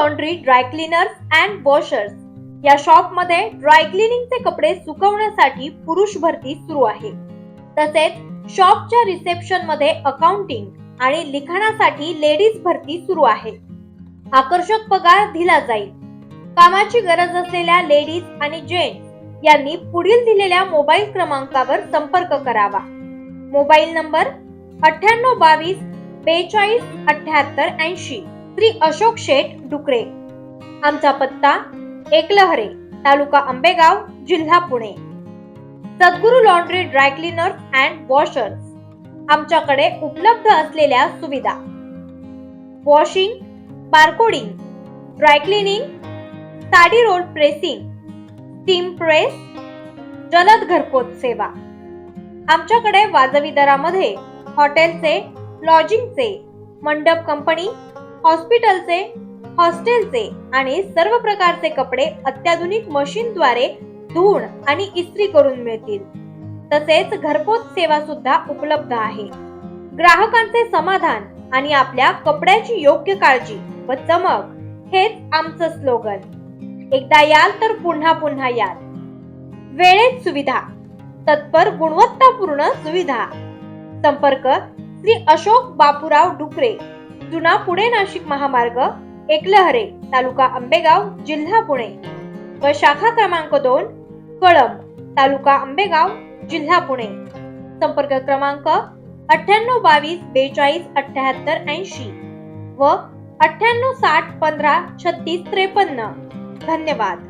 Laundry dry cleaners and washers या शॉपमध्ये dry क्लिनिंगचे कपडे सुकवण्यासाठी पुरुष भरती सुरू आहे. तसेच शॉपच्या रिसेप्शनमध्ये अकाउंटिंग आणि लिखाणासाठी लेडीज भरती सुरू आहे. आकर्षक पगार दिला जाईल. कामाची गरज असलेल्या लेडीज आणि जेंट्स यांनी पुढील दिलेल्या मोबाईल क्रमांकावर संपर्क करावा. मोबाईल नंबर अठ्ठ्याण्णव बावीस बेचाळीस अठ्ठ्याहत्तर ऐंशी. श्री अशोक शेठ डुकरे. आमचा पत्ता एकलहरे तालुका आंबेगाव जिल्हा Pune. Sadguru laundry dry cleaners and washers आमच्याकडे उपलब्ध असलेल्या सुविधा. Washing barcoding dry cleaning sari roll pressing steam press जलद घरपोच सेवा. आमच्याकडे वाजवी दरामध्ये हॉटेलचे लॉजिंगचे मंडप कंपनी हॉस्पिटलचे हॉस्टेलचे आणि सर्व प्रकारचे कपडे अत्याधुनिक मशीनद्वारे धुवून आणि इस्त्री करून मिळतील. तसेच घरपोच सेवा सुद्धा उपलब्ध आहे. ग्राहकांचे समाधान आणि आपल्या कपड्याची योग्य काळजी व चमक हेच आमचं स्लोगन. एकदा याल तर पुन्हा पुन्हा याल. वेळेत सुविधा. तत्पर गुणवत्तापूर्ण सुविधा. संपर्क श्री अशोक बापूराव डुकरे. जुना पुणे नाशिक महामार्ग एकलहरे तालुका आंबेगाव जिल्हा पुणे. व शाखा क्रमांक दोन कळंब तालुका आंबेगाव जिल्हा पुणे. संपर्क क्रमांक अठ्ठ्याण्णव बावीस बेचाळीस अठ्ठ्याहत्तर ऐंशी व अठ्ठ्याण्णव साठ पंधरा छत्तीस त्रेपन्न. धन्यवाद.